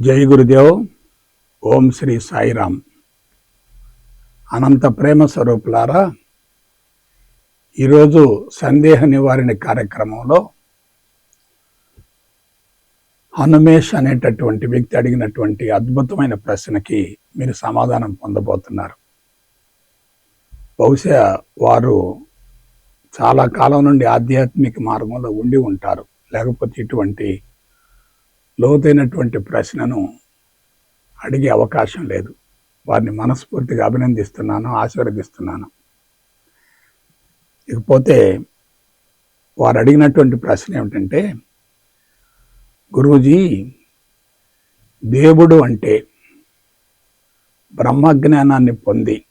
జై గురుదేవ్. ఓం శ్రీ సాయిరామ్. అనంత ప్రేమ స్వరూపులారా ఈరోజు సందేహ నివారణ కార్యక్రమంలో హనుమేష్ అనేటటువంటి వ్యక్తి అడిగినటువంటి అద్భుతమైన ప్రశ్నకి మీరు సమాధానం పొందబోతున్నారు. బహుశా వారు చాలా కాలం నుండి ఆధ్యాత్మిక మార్గంలో ఉండి ఉంటారు. లేకపోతే ఇటువంటి లోతైనటువంటి ప్రశ్నను అడిగే అవకాశం లేదు. వారిని మనస్ఫూర్తిగా అభినందిస్తున్నాను ఆశీర్వదిస్తున్నాను. ఇకపోతే వారు అడిగినటువంటి ప్రశ్న ఏమిటంటే గురూజీ దేవుడు అంటే బ్రహ్మజ్ఞానాన్ని పొంది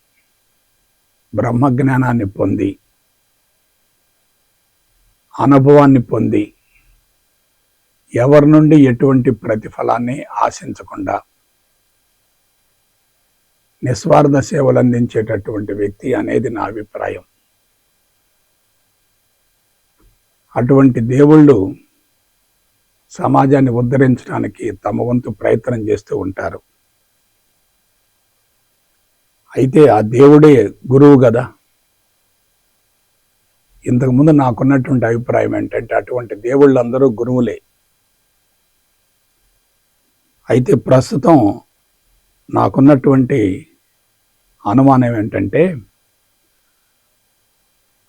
బ్రహ్మజ్ఞానాన్ని పొంది అనుభవాన్ని పొంది ఎవరి నుండి ఎటువంటి ప్రతిఫలాన్ని ఆశించకుండా నిస్వార్థ సేవలు అందించేటటువంటి వ్యక్తి అనేది నా అభిప్రాయం. అటువంటి దేవుళ్ళు సమాజాన్ని ఉద్ధరించడానికి తమ వంతు ప్రయత్నం చేస్తూ ఉంటారు. అయితే ఆ దేవుడే గురువు కదా. ఇంతకుముందు నాకున్నటువంటి అభిప్రాయం ఏంటంటే అటువంటి దేవుళ్ళందరూ గురువులే. అయితే ప్రస్తుతం నాకున్నటువంటి అనుమానం ఏంటంటే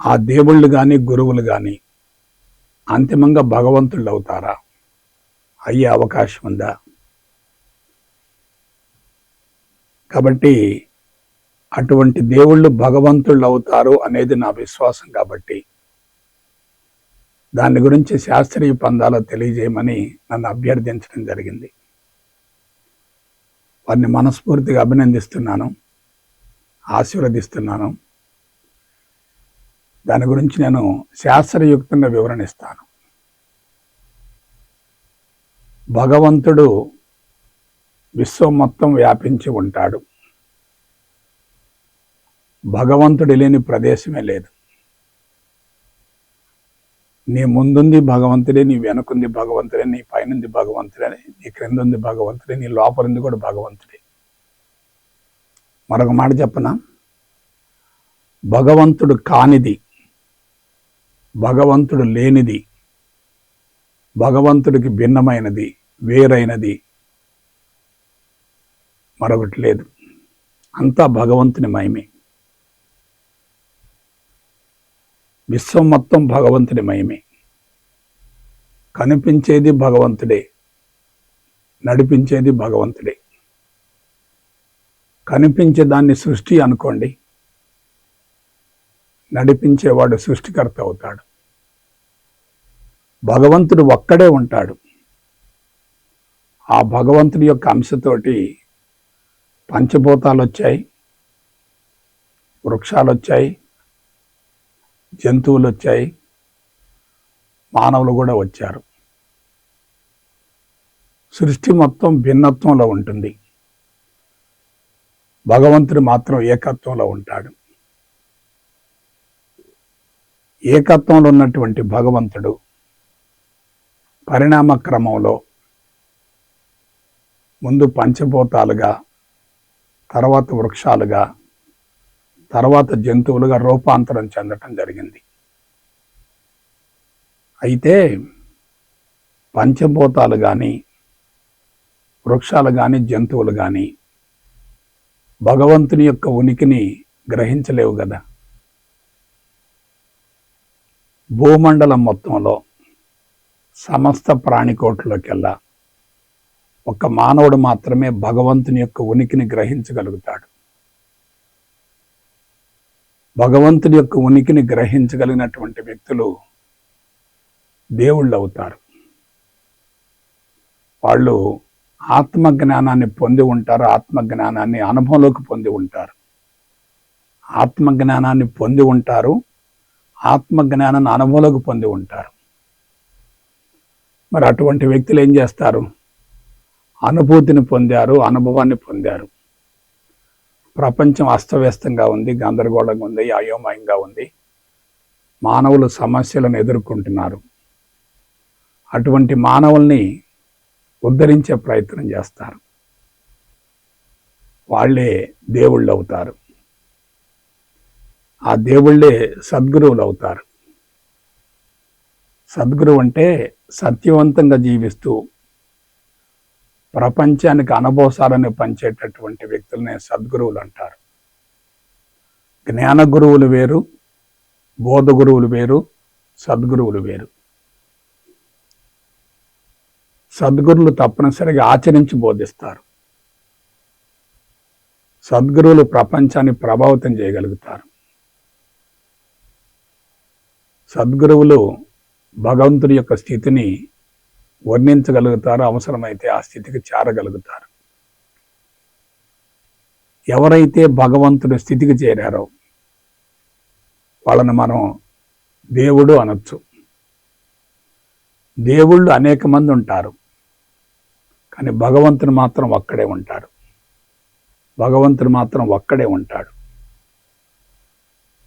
ఆ దేవుళ్ళు కానీ గురువులు కానీ అంతిమంగా భగవంతుళ్ళు అవుతారా అయ్యే అవకాశం ఉందా? కాబట్టి అటువంటి దేవుళ్ళు భగవంతుళ్ళు అవుతారు అనేది నా విశ్వాసం కాబట్టి దాని గురించి శాస్త్రీయ పందాలో తెలియజేయమని నన్ను అభ్యర్థించడం జరిగింది. వారిని మనస్ఫూర్తిగా అభినందిస్తున్నాను ఆశీర్వదిస్తున్నాను. దాని గురించి నేను శాస్త్రయుక్తంగా వివరణిస్తాను. భగవంతుడు విశ్వం మొత్తం వ్యాపించి ఉంటాడు. భగవంతుడు లేని ప్రదేశమే లేదు. నీ ముందుంది భగవంతుడే నీ వెనుకుంది భగవంతుడే నీ పైనుంది భగవంతుడే నీ క్రింద ఉంది భగవంతుడే నీ లోపలింది కూడా భగవంతుడే. మరొక మాట చెప్పన? భగవంతుడు కానిది భగవంతుడు లేనిది భగవంతుడికి భిన్నమైనది వేరైనది మరొకటి లేదు. అంతా భగవంతుని మహిమే. విశ్వం మొత్తం భగవంతుడి మయమే కనిపించేది భగవంతుడే నడిపించేది భగవంతుడే. కనిపించే దాన్ని సృష్టి అనుకోండి. నడిపించేవాడు సృష్టికర్త అవుతాడు. భగవంతుడు ఒక్కడే ఉంటాడు. ఆ భగవంతుడి యొక్క అంశతోటి పంచభూతాలు వచ్చాయి వృక్షాలు వచ్చాయి జంతువులు వచ్చాయి మానవులు కూడా వచ్చారు. సృష్టి మొత్తం భిన్నత్వంలో ఉంటుంది. భగవంతుడు మాత్రం ఏకత్వంలో ఉంటాడు. ఏకత్వంలో ఉన్నటువంటి భగవంతుడు పరిణామ క్రమంలో ముందు పంచభూతాలుగా తర్వాత వృక్షాలుగా తర్వాత జంతువులుగా రూపాంతరం చెందటం జరిగింది. అయితే పంచభూతాలు కానీ వృక్షాలు కానీ జంతువులు కానీ భగవంతుని యొక్క ఉనికిని గ్రహించలేవు కదా. భూమండలం మొత్తంలో సమస్త ప్రాణికోట్లోకెల్లా ఒక మానవుడు మాత్రమే భగవంతుని యొక్క ఉనికిని గ్రహించగలుగుతాడు. భగవంతుడి యొక్క ఉనికిని గ్రహించగలిగినటువంటి వ్యక్తులు దేవుళ్ళు అవుతారు. వాళ్ళు ఆత్మజ్ఞానాన్ని పొంది ఉంటారు ఆత్మజ్ఞానాన్ని అనుభవంలోకి పొంది ఉంటారు. ఆత్మజ్ఞానాన్ని పొంది ఉంటారు ఆత్మజ్ఞానాన్ని అనుభవంలోకి పొంది ఉంటారు. మరి అటువంటి వ్యక్తులు ఏం చేస్తారు? అనుభూతిని పొందారు అనుభవాన్ని పొందారు. ప్రపంచం అస్తవ్యస్తంగా ఉంది గందరగోళంగా ఉంది అయోమయంగా ఉంది. మానవులు సమస్యలను ఎదుర్కొంటున్నారు. అటువంటి మానవుల్ని ఉద్ధరించే ప్రయత్నం చేస్తారు. వాళ్ళే దేవుళ్ళు అవుతారు. ఆ దేవుళ్ళే సద్గురువులు అవుతారు. సద్గురువు అంటే సత్యవంతంగా జీవిస్తూ ప్రపంచానికి అనుభవసారాన్ని పంచేటటువంటి వ్యక్తులనే సద్గురువులు అంటారు. జ్ఞాన గురువులు వేరు బోధ గురువులు వేరు సద్గురువులు వేరు. సద్గురులు తప్పనిసరిగా ఆచరించి బోధిస్తారు. సద్గురువులు ప్రపంచాన్ని ప్రభావితం చేయగలుగుతారు. సద్గురువులు భగవంతుడి యొక్క స్థితిని వర్ణించగలుగుతారో అవసరమైతే ఆ స్థితికి చేరగలుగుతారు. ఎవరైతే భగవంతుడి స్థితికి చేరారో వాళ్ళని మనం దేవుడు అనొచ్చు. దేవుళ్ళు అనేక మంది ఉంటారు. కానీ భగవంతుడు మాత్రం ఒక్కడే ఉంటాడు. భగవంతుడు మాత్రం ఒక్కడే ఉంటాడు.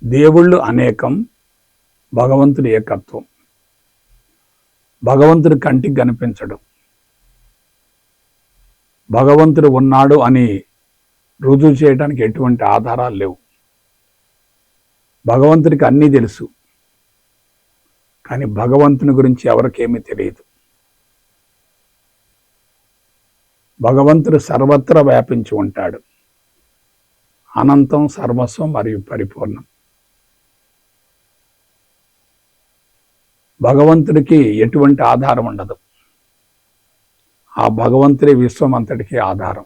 దేవుళ్ళు అనేకం భగవంతుడు ఏకత్వం. భగవంతుడి కంటికి కనిపించడు. భగవంతుడు ఉన్నాడు అని రుజువు చేయడానికి ఎటువంటి ఆధారాలు లేవు. భగవంతుడికి అన్నీ తెలుసు. కానీ భగవంతుని గురించి ఎవరికేమీ తెలియదు. భగవంతుడు సర్వత్రా వ్యాపించి ఉంటాడు. అనంతం సర్వస్వం మరియు పరిపూర్ణం. భగవంతుడికి ఎటువంటి ఆధారం ఉండదు. ఆ భగవంతుడి విశ్వం అంతటికి ఆధారం.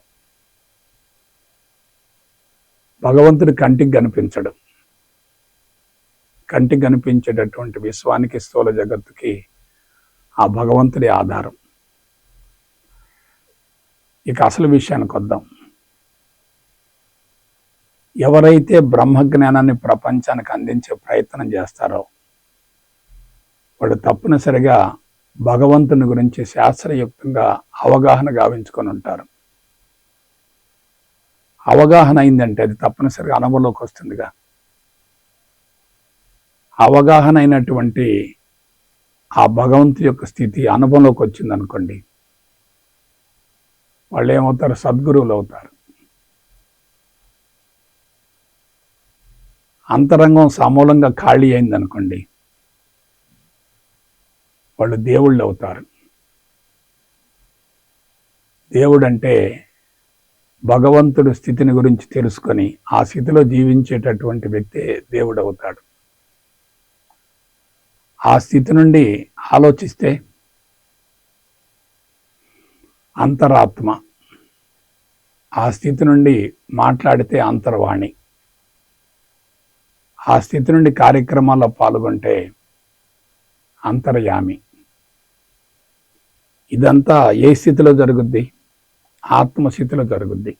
భగవంతుడి కంటికి కనిపించడు. కంటికి కనిపించేటటువంటి విశ్వానికి స్థూల జగత్తుకి ఆ భగవంతుడి ఆధారం. ఇక అసలు విషయానికి వద్దాం. ఎవరైతే బ్రహ్మజ్ఞానాన్ని ప్రపంచానికి అందించే ప్రయత్నం చేస్తారో వాడు తప్పనిసరిగా భగవంతుని గురించి శాస్త్రయుక్తంగా అవగాహన గావించుకొని ఉంటారు. అవగాహన అయిందంటే అది తప్పనిసరిగా అనుభవంలోకి వస్తుందిగా. అవగాహన అయినటువంటి ఆ భగవంతు యొక్క స్థితి అనుభవంలోకి వచ్చింది అనుకోండి వాళ్ళు ఏమవుతారు సద్గురువులు అవుతారు. అంతరంగం సమూలంగా ఖాళీ అయింది అనుకోండి వాళ్ళు దేవుళ్ళు అవుతారు. దేవుడు అంటే భగవంతుడు స్థితిని గురించి తెలుసుకొని ఆ స్థితిలో జీవించేటటువంటి వ్యక్తే దేవుడు అవుతాడు ఆ స్థితి నుండి ఆలోచిస్తే అంతరాత్మ ఆ స్థితి నుండి మాట్లాడితే అంతర్వాణి ఆ స్థితి నుండి కార్యక్రమాల్లో పాల్గొంటే అంతర్యామి. ఇదంతా ఏ స్థితిలో జరుగుద్ది? ఆత్మస్థితిలో జరుగుద్ది.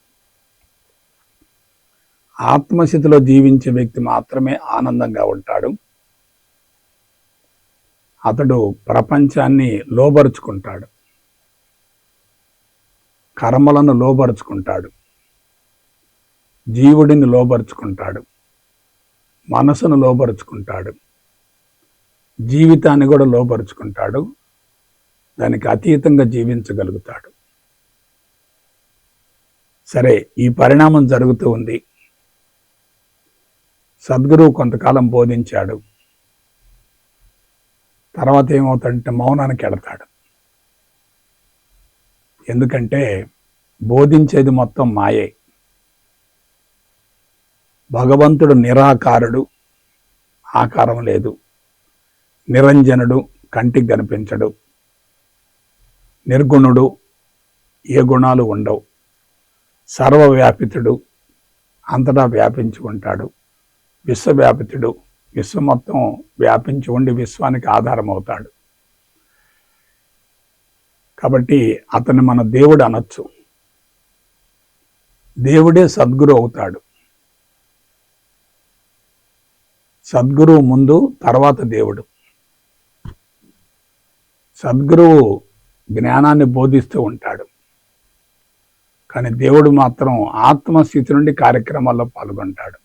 ఆత్మస్థితిలో జీవించే వ్యక్తి మాత్రమే ఆనందంగా ఉంటాడు. అతడు ప్రపంచాన్ని లోబరుచుకుంటాడు. కర్మలను లోబరుచుకుంటాడు. జీవుడిని లోబరుచుకుంటాడు. మనసును లోబరుచుకుంటాడు. జీవితాన్ని కూడా లోపరుచుకుంటాడు. దానికి అతీతంగా జీవించగలుగుతాడు. సరే ఈ పరిణామం జరుగుతూ ఉంది. సద్గురువు కొంతకాలం బోధించాడు. తర్వాత ఏమవుతాడంటే మౌనానికి వెళతాడు ఎందుకంటే బోధించేది మొత్తం మాయే. భగవంతుడు నిరాకారుడు. ఆకారం లేదు. నిరంజనుడు కంటికి కనిపించడు. నిర్గుణుడు ఏ గుణాలు ఉండవు. సర్వవ్యాపితుడు అంతటా వ్యాపించి ఉంటాడు. విశ్వవ్యాపితుడు విశ్వం మొత్తం వ్యాపించి ఉండి విశ్వానికి ఆధారం అవుతాడు కాబట్టి అతన్ని మన దేవుడు అనొచ్చు. దేవుడే సద్గురు అవుతాడు. సద్గురువు ముందు తర్వాత దేవుడు. సద్గురువు జ్ఞానాన్ని బోధిస్తూ ఉంటాడు. కానీ దేవుడు మాత్రం ఆత్మస్థితి నుండి కార్యక్రమాల్లో పాల్గొంటాడు.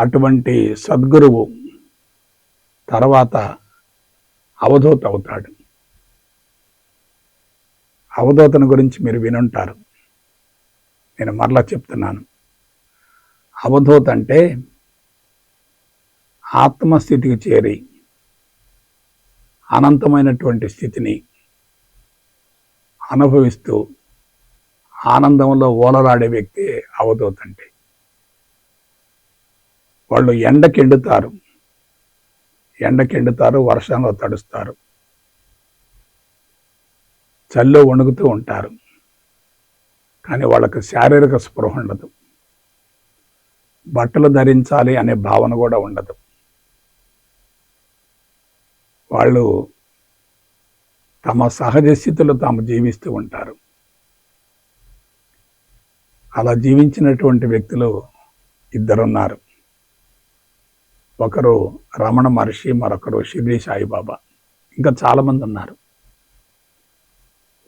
అటువంటి సద్గురువు తర్వాత అవధూత అవుతాడు. అవధూతను గురించి మీరు వినుంటారు. నేను మరలా చెప్తున్నాను. అవధూత అంటే ఆత్మస్థితికి చేరి అనంతమైనటువంటి స్థితిని అనుభవిస్తూ ఆనందంలో ఓలలాడే వ్యక్తి అవధూతంటే. వాళ్ళు ఎండకెండుతారు. ఎండకెండుతారు వర్షంలో తడుస్తారు. చల్లో వణుకుతూ ఉంటారు. కానీ వాళ్ళకి శారీరక స్పృహ ఉండదు. బట్టలు ధరించాలి అనే భావన కూడా ఉండదు. వాళ్ళు తమ సహజ స్థితిలో తాము జీవిస్తూ ఉంటారు. అలా జీవించినటువంటి వ్యక్తులు ఇద్దరున్నారు. ఒకరు రమణ మహర్షి మరొకరు షిర్డీ సాయిబాబా. ఇంకా చాలామంది ఉన్నారు.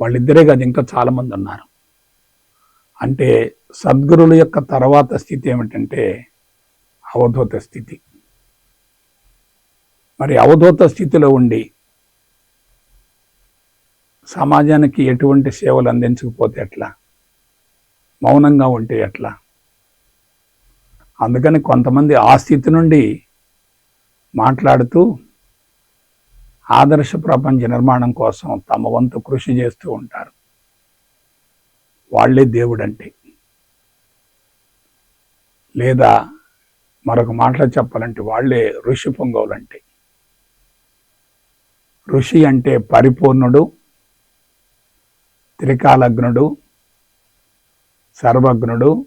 వాళ్ళిద్దరే కాదు ఇంకా చాలామంది ఉన్నారు. అంటే సద్గురుల యొక్క తర్వాత స్థితి ఏమిటంటే అవధూత స్థితి. మరి అవధూత స్థితిలో ఉండి సమాజానికి ఎటువంటి సేవలు అందించకపోతే ఎట్లా? మౌనంగా ఉంటే ఎట్లా? అందుకని కొంతమంది ఆ స్థితి నుండి మాట్లాడుతూ ఆదర్శ ప్రపంచ నిర్మాణం కోసం తమ వంతు కృషి చేస్తూ ఉంటారు. వాళ్ళే దేవుడంటే. లేదా మరొక మాటలో చెప్పాలంటే వాళ్ళే ఋషి పొంగవులంటే. ఋషి అంటే పరిపూర్ణుడు త్రికాలగ్నుడు సర్వజ్ఞుడు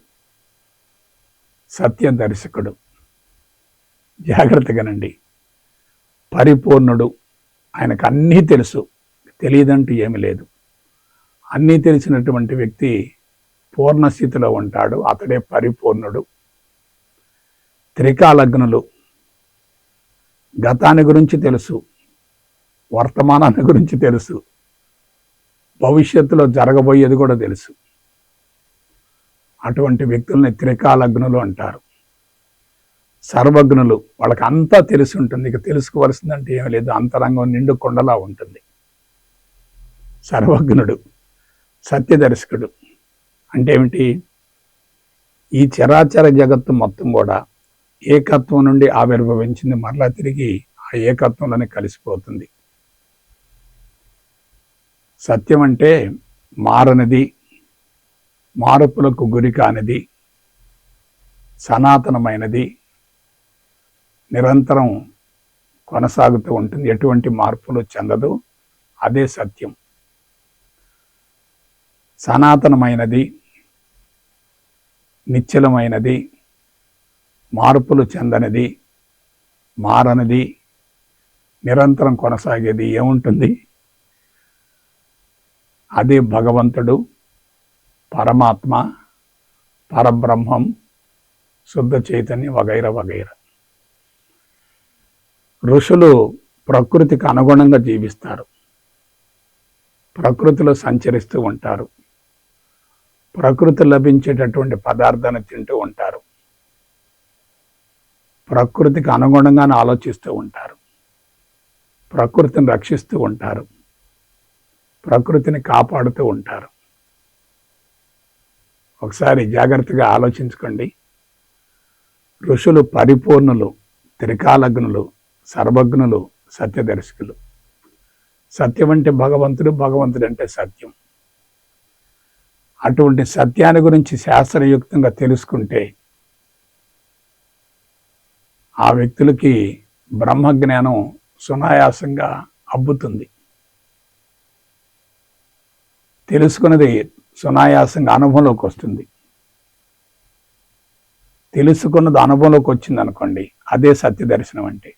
సత్యదర్శకుడు జాగ్రత్తగానండి పరిపూర్ణుడు ఆయనకు అన్నీ తెలుసు. తెలియదంటూ ఏమి లేదు. అన్నీ తెలిసినటువంటి వ్యక్తి పూర్ణస్థితిలో ఉంటాడు. అతడే పరిపూర్ణుడు. త్రికాలగ్నులు గతాన్ని గురించి తెలుసు. వర్తమానాన్ని గురించి తెలుసు. భవిష్యత్తులో జరగబోయేది కూడా తెలుసు. అటువంటి వ్యక్తుల్ని త్రికాలగ్నులు అంటారు. సర్వజ్ఞులు వాళ్ళకి అంతా తెలిసి ఉంటుంది. ఇక తెలుసుకోవాల్సిందంటే ఏమీ లేదు. అంతరంగం నిండు కొండలా ఉంటుంది. సర్వజ్ఞుడు సత్యదర్శకుడు అంటే ఏమిటి? ఈ చరాచర జగత్తు మొత్తం కూడా ఏకత్వం నుండి ఆవిర్భవించింది. మరలా తిరిగి ఆ ఏకత్వంలోనే కలిసిపోతుంది. సత్యం అంటే మారనిది మార్పులకు గురి కానిది సనాతనమైనది నిరంతరం కొనసాగుతూ ఉంటుంది. ఎటువంటి మార్పులు చెందదు. అదే సత్యం. సనాతనమైనది నిశ్చలమైనది మార్పులు చెందనిది మారనిది నిరంతరం కొనసాగేది ఏముంటుంది? అదే భగవంతుడు పరమాత్మ పరబ్రహ్మం శుద్ధ చైతన్యం వగైర వగైర. ఋషులు ప్రకృతికి అనుగుణంగా జీవిస్తారు. ప్రకృతిలో సంచరిస్తూ ఉంటారు. ప్రకృతి లభించేటటువంటి పదార్థాన్ని తింటూ ఉంటారు. ప్రకృతికి అనుగుణంగానే ఆలోచిస్తూ ఉంటారు. ప్రకృతిని రక్షిస్తూ ఉంటారు. ప్రకృతిని కాపాడుతూ ఉంటారు. ఒకసారి జాగ్రత్తగా ఆలోచించుకోండి. ఋషులు పరిపూర్ణులు త్రికాలగ్నులు సర్వజ్ఞులు సత్యదర్శకులు. సత్యం అంటే భగవంతుడు భగవంతుడు అంటే సత్యం. అటువంటి సత్యాన్ని గురించి శాస్త్రయుక్తంగా తెలుసుకుంటే ఆ వ్యక్తులకి బ్రహ్మజ్ఞానం సునాయాసంగా అబ్బుతుంది. తెలుసుకున్నది సునాయాసంగా అనుభవంలోకి వస్తుంది. తెలుసుకున్నది అనుభవంలోకి వచ్చింది అనుకోండి అదే సత్య దర్శనం అంటే.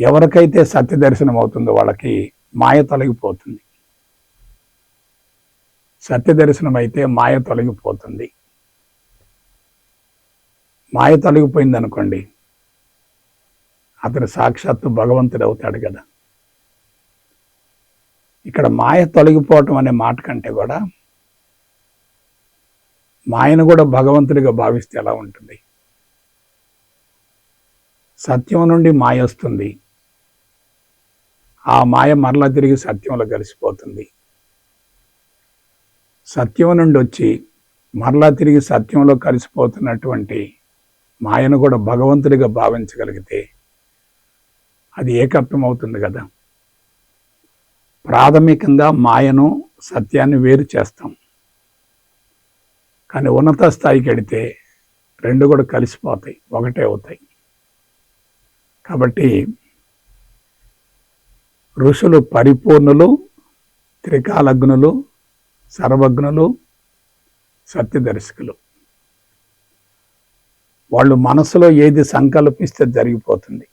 ఎవరికైతే సత్య దర్శనం అవుతుందో వాళ్ళకి మాయ తొలగిపోతుంది. సత్య దర్శనం అయితే మాయ తొలగిపోతుంది. మాయ తొలగిపోయింది అనుకోండి అతను సాక్షాత్తు భగవంతుడు అవుతాడు కదా. ఇక్కడ మాయ తొలగిపోవటం అనే మాట కంటే కూడా మాయను కూడా భగవంతుడిగా భావిస్తే ఎలా ఉంటుంది? సత్యం నుండి మాయ వస్తుంది. ఆ మాయ మరలా తిరిగి సత్యంలో కలిసిపోతుంది. సత్యం నుండి వచ్చి మరలా తిరిగి సత్యంలో కలిసిపోతున్నటువంటి మాయను కూడా భగవంతుడిగా భావించగలిగితే అది ఏకత్వం అవుతుంది కదా? ప్రాథమికంగా మాయను సత్యాన్ని వేరు చేస్తాం. కానీ ఉన్నత స్థాయికి వెడితే రెండు కూడా కలిసిపోతాయి ఒకటే అవుతాయి. కాబట్టి ఋషులు పరిపూర్ణులు త్రికాలగ్నులు సర్వజ్ఞులు సత్యదర్శకులు వాళ్ళు మనసులో ఏది సంకల్పిస్తే జరిగిపోతుంది.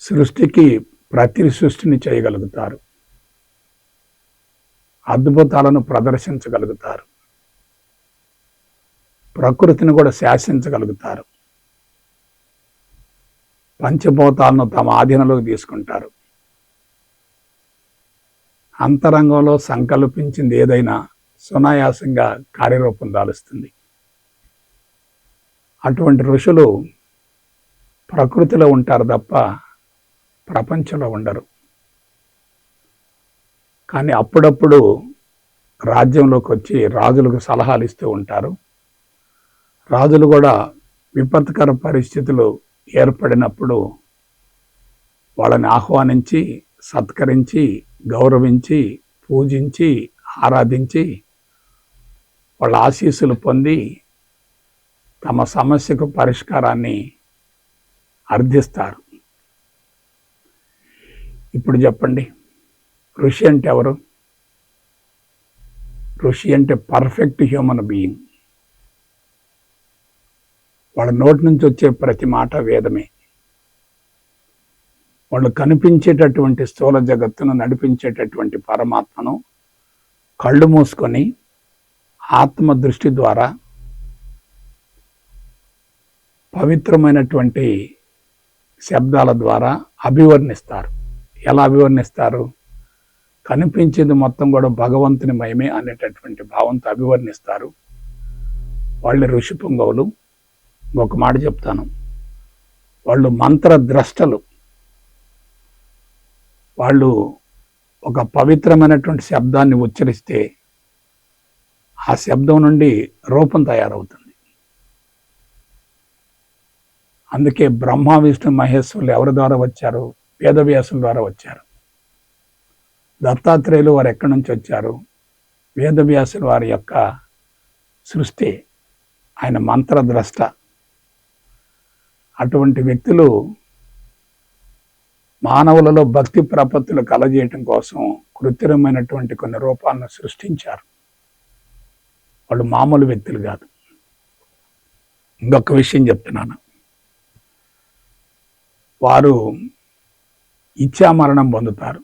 సృష్టికి ప్రతి సృష్టిని చేయగలుగుతారు. అద్భుతాలను ప్రదర్శించగలుగుతారు. ప్రకృతిని కూడా శాసించగలుగుతారు. పంచభూతాలను తమ ఆధీనంలోకి తీసుకుంటారు. అంతరంగంలో సంకల్పించింది ఏదైనా సునాయాసంగా కార్యరూపం దాలుస్తుంది. అటువంటి ఋషులు ప్రకృతిలో ఉంటారు తప్ప ప్రపంచంలో ఉండరు. కానీ అప్పుడప్పుడు రాజ్యంలోకి వచ్చి రాజులకు సలహాలు ఇస్తూ ఉంటారు. రాజులు కూడా విపత్కర పరిస్థితులు ఏర్పడినప్పుడు వాళ్ళని ఆహ్వానించి సత్కరించి గౌరవించి పూజించి ఆరాధించి వాళ్ళ ఆశీస్సులు పొంది తమ సమస్యకు పరిష్కారాన్ని అర్థిస్తారు. ఇప్పుడు చెప్పండి. ఋషి అంటే ఎవరు? ఋషి అంటే పర్ఫెక్ట్ హ్యూమన్ బీయింగ్ వాళ్ళ నోటి నుంచి వచ్చే ప్రతి మాట వేదమే. వాళ్ళు కనిపించేటటువంటి స్థూల జగత్తును నడిపించేటటువంటి పరమాత్మను కళ్ళు మూసుకొని ఆత్మ దృష్టి ద్వారా పవిత్రమైనటువంటి శబ్దాల ద్వారా అభివర్ణిస్తారు. ఎలా అభివర్ణిస్తారు? కనిపించేది మొత్తం కూడా భగవంతుని మయమే అనేటటువంటి భావంతో అభివర్ణిస్తారు. వాళ్ళు ఋషి పొంగవులు. ఒక మాట చెప్తాను. వాళ్ళు మంత్ర ద్రష్టలు వాళ్ళు ఒక పవిత్రమైనటువంటి శబ్దాన్ని ఉచ్చరిస్తే ఆ శబ్దం నుండి రూపం తయారవుతుంది. అందుకే బ్రహ్మ విష్ణు మహేశ్వరులు ఎవరి ద్వారా వచ్చారు? వేదవ్యాసుల ద్వారా వచ్చారు. దత్తాత్రేయులు వారు ఎక్కడి నుంచి వచ్చారు? వేదవ్యాసుల వారి యొక్క సృష్టి ఆయన మంత్రద్రష్ట. అటువంటి వ్యక్తులు మానవులలో భక్తి ప్రపత్తులు కలజేయటం కోసం కృత్రిమైనటువంటి కొన్ని రూపాలను సృష్టించారు. వాళ్ళు మామూలు వ్యక్తులు కాదు. ఇంకొక విషయం చెప్తున్నాను. వారు ఇచ్చామరణం పొందుతారు.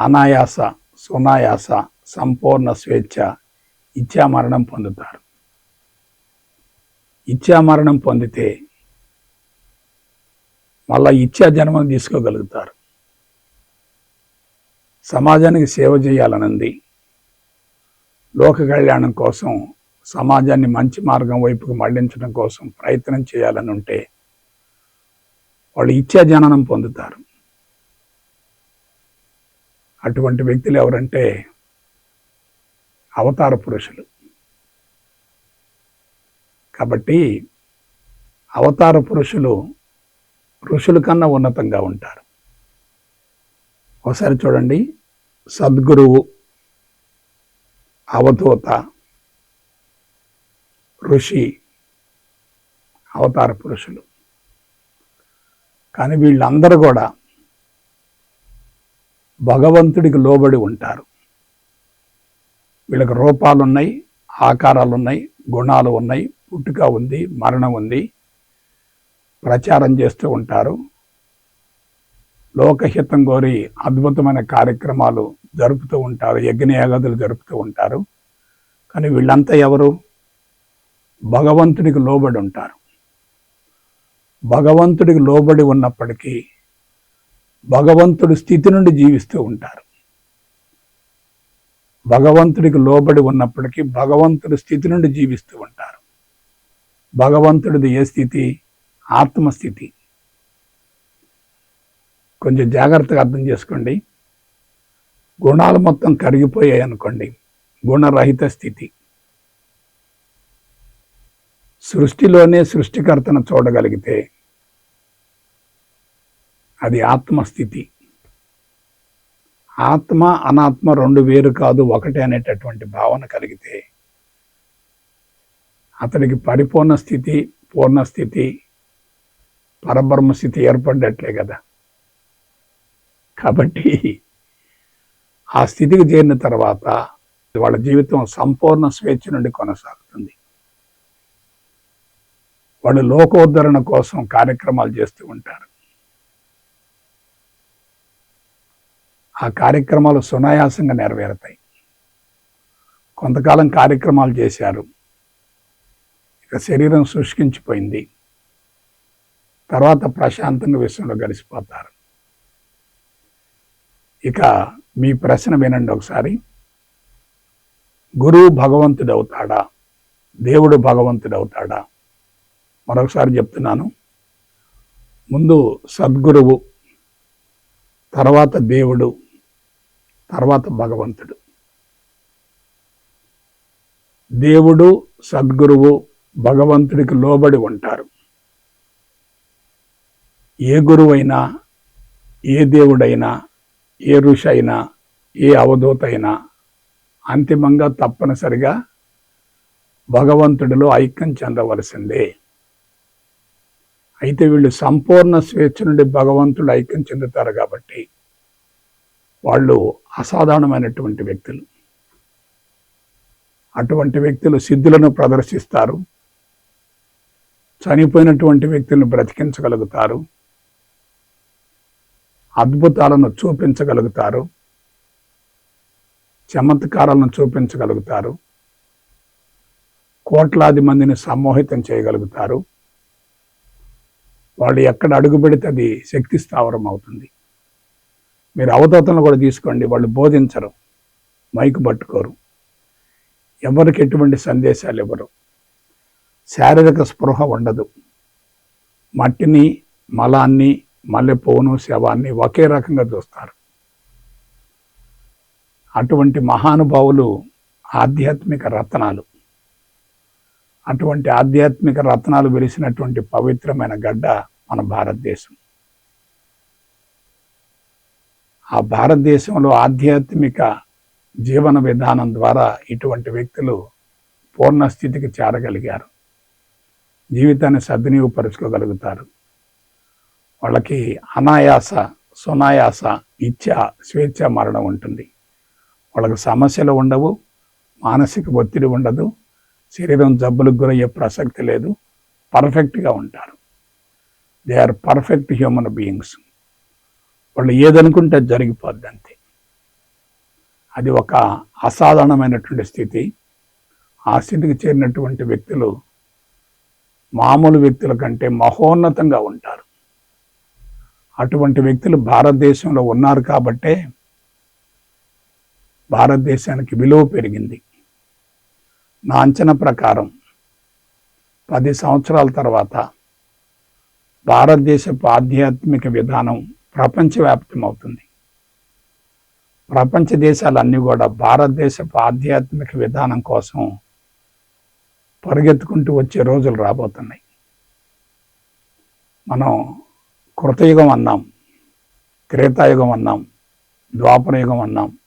అనాయాస సునాయాస సంపూర్ణ స్వేచ్ఛ ఇచ్చామరణం పొందుతారు. ఇచ్చామరణం పొందితే మళ్ళా ఇచ్చా జన్మను తీసుకోగలుగుతారు. సమాజానికి సేవ చేయాలనుంది లోక కళ్యాణం కోసం సమాజాన్ని మంచి మార్గం వైపుకు మళ్ళించడం కోసం ప్రయత్నం చేయాలని ఉంటే వాళ్ళు ఇచ్చా జననం పొందుతారు. అటువంటి వ్యక్తులు ఎవరంటే అవతార పురుషులు. కాబట్టి అవతార పురుషులు ఋషుల కన్నా ఉన్నతంగా ఉంటారు. ఒకసారి చూడండి. సద్గురువు అవధూత ఋషి అవతార పురుషులు. కానీ వీళ్ళందరూ కూడా భగవంతుడికి లోబడి ఉంటారు. వీళ్ళకి రూపాలు ఉన్నాయి ఆకారాలు ఉన్నాయి గుణాలు ఉన్నాయి పుట్టుక ఉంది మరణం ఉంది ప్రచారం చేస్తూ ఉంటారు. లోకహితం కోరి అద్భుతమైన కార్యక్రమాలు జరుపుతూ ఉంటారు యజ్ఞయాగదులు జరుపుతూ ఉంటారు. కానీ వీళ్ళంతా ఎవరు? భగవంతుడికి లోబడి ఉంటారు. భగవంతుడికి లోబడి ఉన్నప్పటికీ భగవంతుడి స్థితి నుండి జీవిస్తూ ఉంటారు. భగవంతుడికి లోబడి ఉన్నప్పటికీ భగవంతుడి స్థితి నుండి జీవిస్తూ ఉంటారు. భగవంతుడిది ఏ స్థితి? ఆత్మస్థితి. కొంచెం జాగ్రత్తగా అర్థం చేసుకోండి. గుణాలు మొత్తం కరిగిపోయాయి అనుకోండి. గుణరహిత స్థితి. సృష్టిలోనే సృష్టికర్తను చూడగలిగితే అది ఆత్మస్థితి ఆత్మ అనాత్మ రెండు వేరు కాదు ఒకటే అనేటటువంటి భావన కలిగితే అతనికి పరిపూర్ణ స్థితి పూర్ణ స్థితి పరబ్రహ్మ స్థితి ఏర్పడ్డట్లే కదా. కాబట్టి ఆ స్థితికి చేరిన తర్వాత వాళ్ళ జీవితం సంపూర్ణ స్వేచ్ఛ నుండి కొనసాగుతుంది. వాళ్ళు లోకోద్ధరణ కోసం కార్యక్రమాలు చేస్తూ ఉంటారు. ఆ కార్యక్రమాలు సునాయాసంగా నెరవేరుతాయి. కొంతకాలం కార్యక్రమాలు చేశారు. ఇక శరీరం శుష్కించిపోయింది. తర్వాత ప్రశాంతంగా విశ్వంలో గడిచిపోతారు. ఇక మీ ప్రశ్న వినండి ఒకసారి. గురువు భగవంతుడు అవుతాడా దేవుడు భగవంతుడు అవుతాడా మరొకసారి చెప్తున్నాను. ముందు సద్గురువు తర్వాత దేవుడు తర్వాత భగవంతుడు. దేవుడు సద్గురువు భగవంతుడికి లోబడి ఉంటారు. ఏ గురువైనా ఏ దేవుడైనా ఏ ఋషి అయినా ఏ అవధూత అయినా అంతిమంగా తప్పనిసరిగా భగవంతుడిలో ఐక్యం చెందవలసిందే. అయితే వీళ్ళు సంపూర్ణ స్వేచ్ఛ నుండి భగవంతుడు ఐక్యం చెందుతారు కాబట్టి వాళ్ళు అసాధారణమైనటువంటి వ్యక్తులు. అటువంటి వ్యక్తులు సిద్ధులను ప్రదర్శిస్తారు. చనిపోయినటువంటి వ్యక్తులను బ్రతికించగలుగుతారు. అద్భుతాలను చూపించగలుగుతారు. చమత్కారాలను చూపించగలుగుతారు. కోట్లాది మందిని సమ్మోహితం చేయగలుగుతారు. వాళ్ళు ఎక్కడ అడుగు పెడితే అది శక్తి స్థావరం అవుతుంది. మీరు అవతోతలను కూడా తీసుకోండి వాళ్ళు బోధించరు మైకు పట్టుకోరు. ఎవరికి ఎటువంటి సందేశాలు ఇవ్వరు. శారీరక స్పృహ ఉండదు. మట్టిని మలాన్ని మల్లెపూను శవాన్ని ఒకే రకంగా చూస్తారు. అటువంటి మహానుభావులు ఆధ్యాత్మిక రత్నాలు. అటువంటి ఆధ్యాత్మిక రత్నాలు వెలిసినటువంటి పవిత్రమైన గడ్డ మన భారతదేశం. ఆ భారతదేశంలో ఆధ్యాత్మిక జీవన విధానం ద్వారా ఇటువంటి వ్యక్తులు పూర్ణస్థితికి చేరగలిగారు. జీవితాన్ని సద్వినియోగపరుచుకోగలుగుతారు వాళ్ళకి అనాయాస సునాయాస ఇచ్చ స్వేచ్ఛ మరణం ఉంటుంది. వాళ్ళకి సమస్యలు ఉండవు మానసిక ఒత్తిడి ఉండదు శరీరం జబ్బులకు గురయ్యే ప్రసక్తి లేదు పర్ఫెక్ట్గా ఉంటారు. They are perfect human beings వాళ్ళు ఏదనుకుంటే జరిగిపోద్ది అంతే. అది ఒక అసాధారణమైనటువంటి స్థితి. ఆ స్థితికి చేరినటువంటి వ్యక్తులు మామూలు వ్యక్తుల కంటే మహోన్నతంగా ఉంటారు. అటువంటి వ్యక్తులు భారతదేశంలో ఉన్నారు కాబట్టే భారతదేశానికి విలువ పెరిగింది. నా అంచనా ప్రకారం పది సంవత్సరాల తర్వాత భారతదేశపు ఆధ్యాత్మిక విధానం ప్రపంచవ్యాప్తం అవుతుంది ప్రపంచ దేశాలన్నీ కూడా భారతదేశపు ఆధ్యాత్మిక విధానం కోసం పరిగెత్తుకుంటూ వచ్చే రోజులు రాబోతున్నాయి. మనం కృతయుగం అన్నాం త్రేతాయుగం అన్నాం ద్వాపరయుగం అన్నాం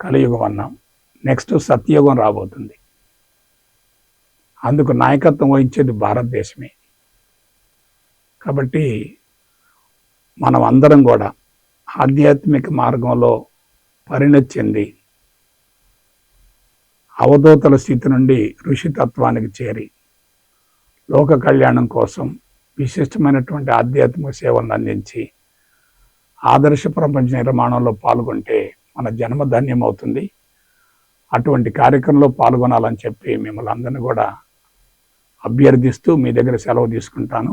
కలియుగం అన్నాం. నెక్స్ట్ సత్యయుగం రాబోతుంది. అందుకు నాయకత్వం వహించేది భారతదేశమే. కాబట్టి మనం అందరం కూడా ఆధ్యాత్మిక మార్గంలో పరిణతి చెంది అవధూతల స్థితి నుండి ఋషితత్వానికి చేరి లోక కళ్యాణం కోసం విశిష్టమైనటువంటి ఆధ్యాత్మిక సేవలను అందించి ఆదర్శ ప్రపంచ నిర్మాణంలో పాల్గొంటే మన జన్మ ధన్యమవుతుంది. అటువంటి కార్యక్రమంలో పాల్గొనాలని చెప్పి మిమ్మల్ని అందరినీ కూడా అభ్యర్థిస్తూ మీ దగ్గర సెలవు తీసుకుంటాను.